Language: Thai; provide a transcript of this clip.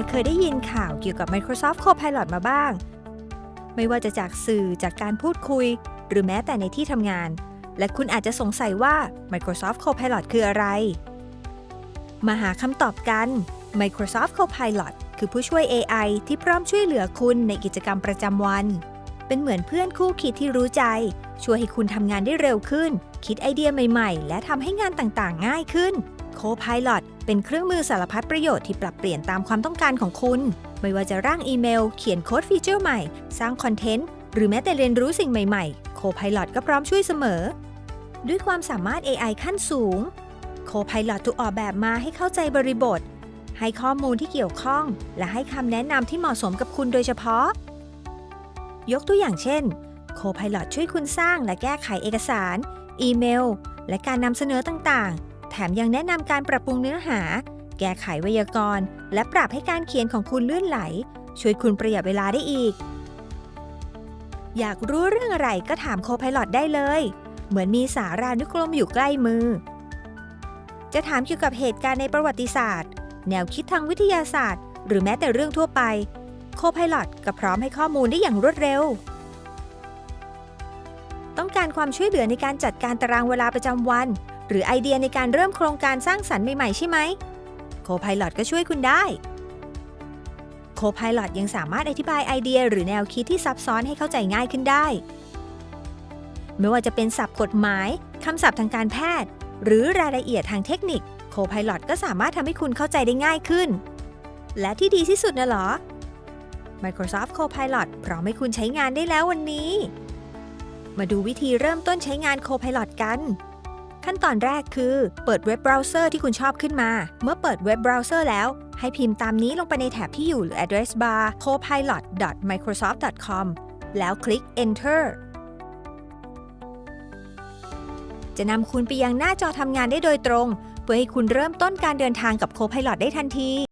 จเคยได้ยินข่าวเกี่ยวกับ Microsoft Copilot มาบ้าง ไม่ว่าจะจากสื่อจากการพูดคุย หรือแม้แต่ในที่ทำงาน และคุณอาจจะสงสัยว่า Microsoft Copilot คืออะไร มาหาคำตอบกัน Microsoft Copilot คือผู้ช่วย AI ที่พร้อมช่วยเหลือคุณในกิจกรรมประจำวัน เป็นเหมือนเพื่อนคู่คิดที่รู้ใจ ช่วยให้คุณทำงานได้เร็วขึ้น คิดไอเดียใหม่ ๆ และทำให้งานต่างๆ ง่ายขึ้น Copilot เป็นเครื่องมือสารพัดประโยชน์ที่ปรับเปลี่ยนตามความต้องการของคุณ ไม่ว่าจะร่างอีเมล เขียนโค้ดฟีเจอร์ใหม่ สร้างคอนเทนต์ หรือแม้แต่เรียนรู้สิ่งใหม่ๆ Copilot ก็พร้อมช่วยเสมอ ด้วยความสามารถ AI ขั้นสูง Copilot ถูกออกแบบมาให้เข้าใจบริบท ให้ข้อมูลที่เกี่ยวข้อง และให้คำแนะนำที่เหมาะสมกับคุณโดยเฉพาะ ยกตัวอย่างเช่น Copilot ช่วยคุณสร้างและแก้ไขเอกสาร อีเมล และการนำเสนอต่างๆ แถมยังแนะนำการปรับปรุงเนื้อหา แก้ไขไวยากรณ์ และปรับให้การเขียนของคุณลื่นไหล ช่วยคุณประหยัดเวลาได้อีก อยากรู้เรื่องอะไรก็ถาม Copilot ได้เลย เหมือนมีสารานุกรมอยู่ใกล้มือ จะถามเกี่ยวกับเหตุการณ์ในประวัติศาสตร์ แนวคิดทางวิทยาศาสตร์ หรือแม้แต่เรื่องทั่วไป Copilot ก็พร้อมให้ข้อมูลได้อย่างรวดเร็ว ต้องการความช่วยเหลือในการจัดการตารางเวลาประจำวัน หรือไอเดียในการเริ่มโครงการสร้างสรรค์ใหม่ ๆ ใช่ไหม Copilot ก็ช่วยคุณได้ Copilot ยังสามารถอธิบายไอเดีย หรือแนวคิดที่ซับซ้อนให้เข้าใจง่ายขึ้นได้ ไม่ว่าจะเป็นศัพท์กฎหมาย คำศัพท์ทางการแพทย์ หรือรายละเอียดทางเทคนิค Copilot ก็สามารถทำให้คุณเข้าใจได้ง่ายขึ้น และที่ดีที่สุดนะหรอ Microsoft Copilot พร้อมให้คุณใช้งานได้แล้ววันนี้ มาดูวิธีเริ่มต้นใช้งาน Copilot กัน ขั้นตอนแรกคือ เปิดเว็บเบราว์เซอร์ที่คุณชอบขึ้นมา เมื่อเปิดเว็บเบราว์เซอร์แล้ว ให้พิมพ์ตามนี้ลงไปในแถบที่อยู่หรือ address bar copilot.microsoft.com แล้วคลิก enter จะนำคุณไปยังหน้าจอทำงานได้โดยตรง เพื่อให้คุณเริ่มต้นการเดินทางกับ Copilot ได้ทันที